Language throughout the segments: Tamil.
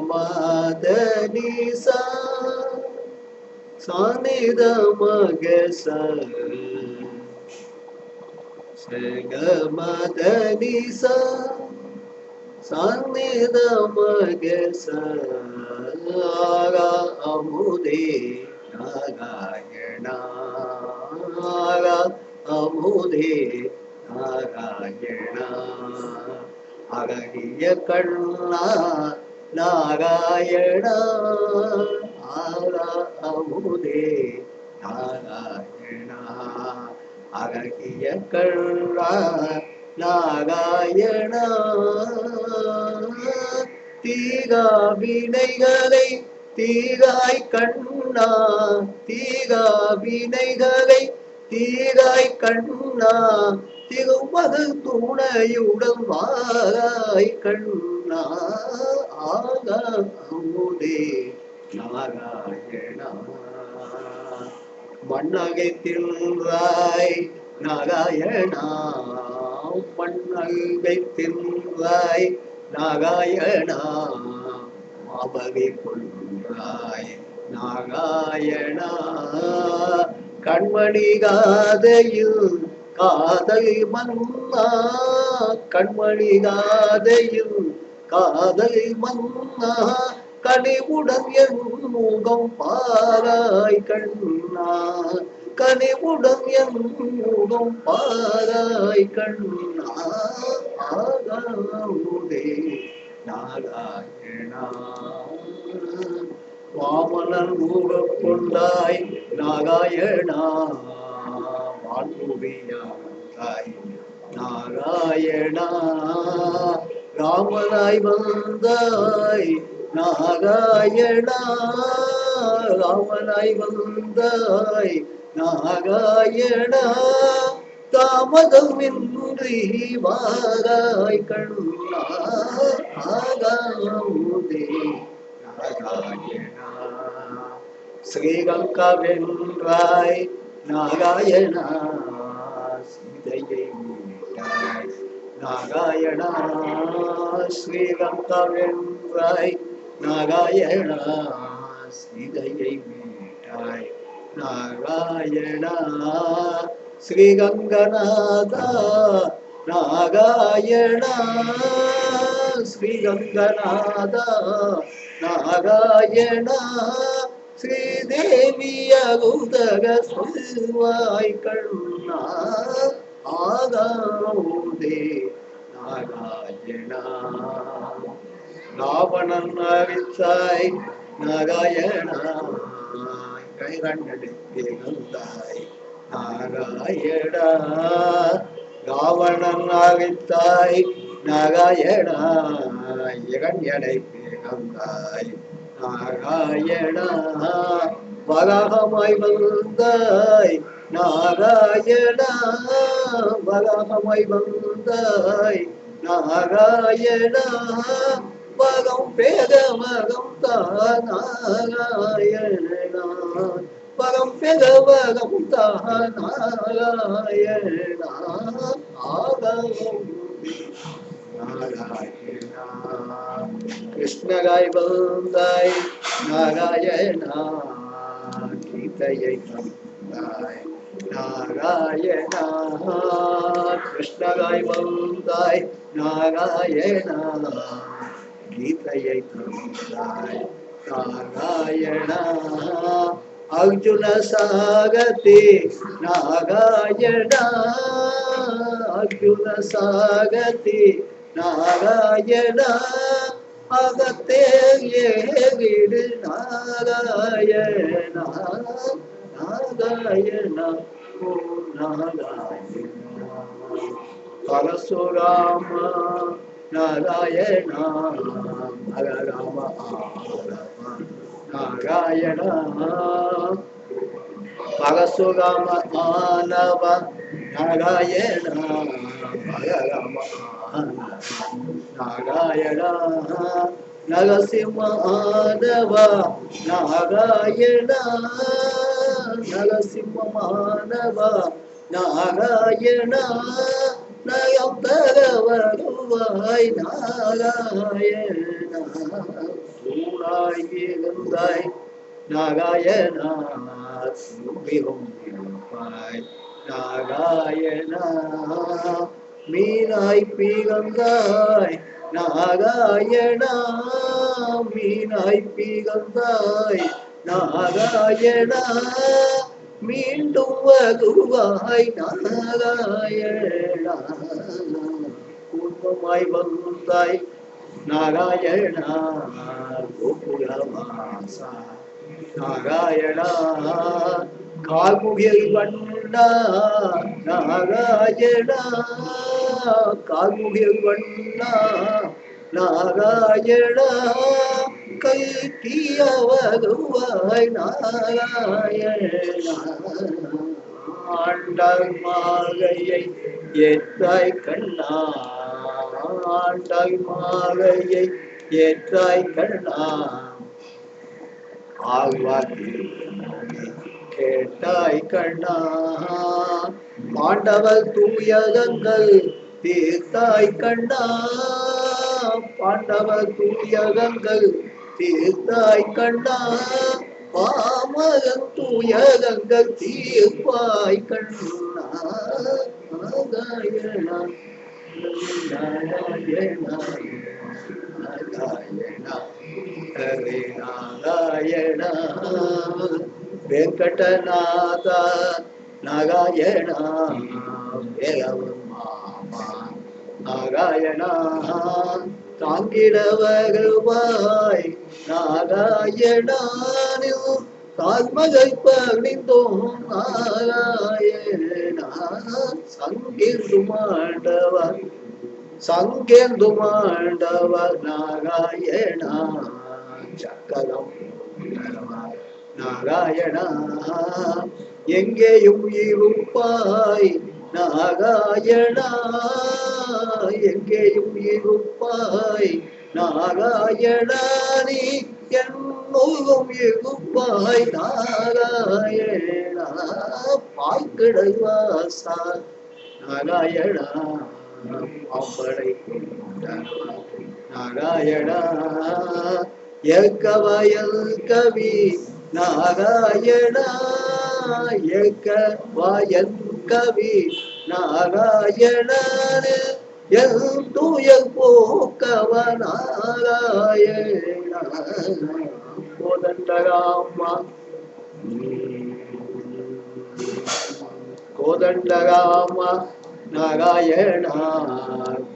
மதனிசா சானித மகச சக சானித மகச ஆகா அமுதே நாராயணா. அமுதே நாராயணா. அழகிய கண்ணா நாராயணா ஆரா அமுதே நாராயணா அழகிய கண்ணா நாராயணா. தீகா வினைகளை தீராய் கண்ணா தீகா வினைகளை தீராய் கண்ணா திருமது துணையுடன் வாராய் கண்ணா. ஆகா நாராயணா. மண்ணகைத்தின்றாய் நாராயணா. மண்ணகை தின்றாய் நாராயணா. மாபகை கொள்றாய் நாராயணா. கண்மணி காதையில் காதல் மன்னா. கண்மணி காதையில் காதல் மன்னா கனிவுடன் என் முகம் பாராய் கண்ணா. கனிவுடன் என் முகம் பாராய் கண்ணா. ஆகாவுதே நாராயணா. வாமனன் மூலம் கொண்டாய் நாராயணா. வாழ்வுவியாய் நாராயணா. ராமனாய் வந்தாய் நாராயணா. ராமனாய் வந்தாய் நாராயணா. தாமதம் இன்றி வாராய் கண்ணா. ஆகாமுதே நாராயணா. ஸ்ரீலங்கா வென்றாய் நாராயணா. சீதையை மீட்டாய். நாராயணா ஸ்ரீலங்கா வென்றாய் நாராயணா சீதையை மீட்டாய் நாராயணா ஸ்ரீகங்கநாதா நாராயணா ஸ்ரீகங்கநாதா நாராயணா ஸ்ரீதேவிய உதக சொல்வாய் கண்ணா. ஆகாதே நாராயணா. ராவணன் அவித்தாய் நாராயணா. கைரண்டெடுத்தே நாராயணா. ராவணன் அவித்தாய் நாராயணா. இரண்யனை பேகந்தாய் நாராயணா. வராகமாய் வந்தாய் நாராயணா வராகமாய் வந்தாய். நாராயணா பகம் பேதமகம் தாராயணா பகம் பெதவகம் தானாராயணா. ஆகமம் நாராயணா. கிருஷ்ணராய் வந்தாய். நாராயணா கீதையை தந்தாய். நாராயணா கிருஷ்ணராய் வந்தாய். நாராயணா கீதையை தந்தாய். நாராயணா அர்ஜுன சாகத்தே நாராயணா அர்ஜுன சாகத்தே நாராயணா அகத்தே ஏவிடு நாராயணா நாராயணா பரசுராம நாராயணா ஹர ராம நாராயணா பரசுராம மாணவ நாராயணா நாராயணா நரசிம்மாதவ நாராயணா நரசிம்மமானவ நாராயணா நயம் தரவரும் வருவாய் நாராயணா தூணாய் இருந்தாய் நாராயணா மிகவும் இருப்பாய் நாராயணா. மீனாய் பிறந்தாய் நாராயணா. மீனாய் பிறந்தாய் நாராயணா. மீண்டும் வகுவாய் நாராயணா. குடும்பமாய் வந்தாய் நாராயணா. கோகுலவாசா நாராயணா. கார்முகில் வண்ண நாராயணா கார்முகில் நாராயணா கைத்திய வருவாய் நாராயணா. ஆண்டாள் மாலையை ஏற்றாய் கண்ணா ஆண்டாள் மாலையை ஏற்றாய் கண்ணா. ஆழ்வார் கேட்டாய் கண்ணா. பாண்டவர் தூயகங்கள் தீர்த்தாய் கண்ணா. பாண்டவர் தூயகங்கள் தீர்த்தாய் கண்ணா. பாமகன் தூயகங்கள் தீர்ப்பாய் கண்ணா. நாராயணா நாராயணா நாராயணா ஹரே நாராயணா வெங்கடநாத நாராயணா வேலவன் மாமா நாராயணா தாங்கிட வருவாய் நாராயணா தாழ்மகை பணிந்தோம் நாராயணா சங்கீர்ந்து மாண்டவர் சங்கேந்து மாண்டவர் நாராயணா சக்கரம் நாராயணா. எங்கேயும் இருப்பாய் நாராயணா. எங்கேயும் இருப்பாய் நாராயணா. நீ என்னும் இருப்பாய் நாராயணா. பாய்கிடை வாசா நாராயணா பாம்படை நாராயணா. ஏற்க வயல் கவி நாராயணா ஏற்க வயல் கவி. நாராயணா என் தூயல் போக்கவ நாராயணா. கோதண்டராமா கோதண்டராமா நாராயணா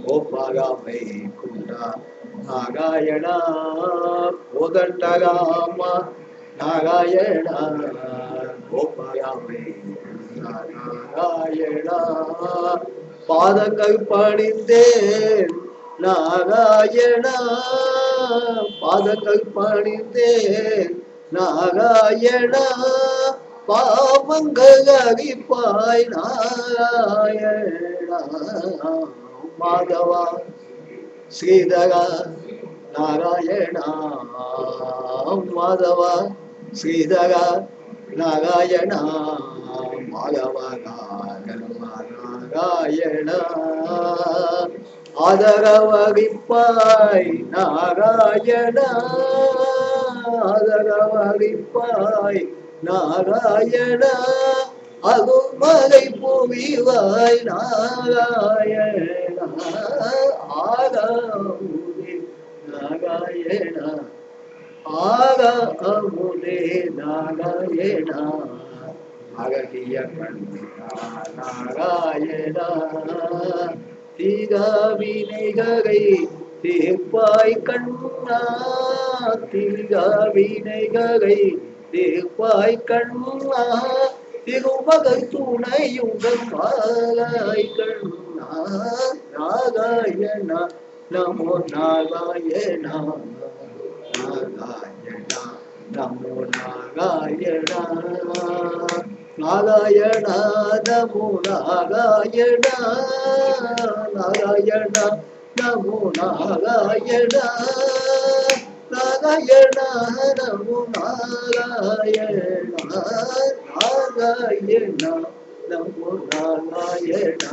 கோபாராமை குண்டா. நாராயணா கோதண்டராமா நாராயணா கோபாராமை நாராயணா பாதங்கள் பணிந்தேன் நாராயணா பாதங்கள் பணிந்தேன் நாராயணா பாவங்கள் அறிப்பாய் நாராயணா மாதவா ஸ்ரீதரா நாராயணா மாதவா. ஸ்ரீதரா நாராயணா மாதவா நாராயணா ஆதரவழிப்பாய் நாராயணா ஆதரவழிப்பாய் நாராயணா அகுமலை புவிவாய் நாராயணா ஆராமுதே நாராயணா. ஆராமுதே நாராயணா. அகதிய நாராயணா. தீகாவினைகளை தீர்ப்பாய் கண்ணா. தீகாவினைகளை தீர்ப்பாய் கண்ணா. திருமகள் துணையுடன் மாலாய் கண்ணா. நாராயணா நமோ நாராயணா. நாராயணா நமோ நாராயணா நாராயணா நமோ நாராயணா நாராயணா நமோ நாராயணா நாராயணா நமோ நாராயணா நாராயணா நமோ நாராயணா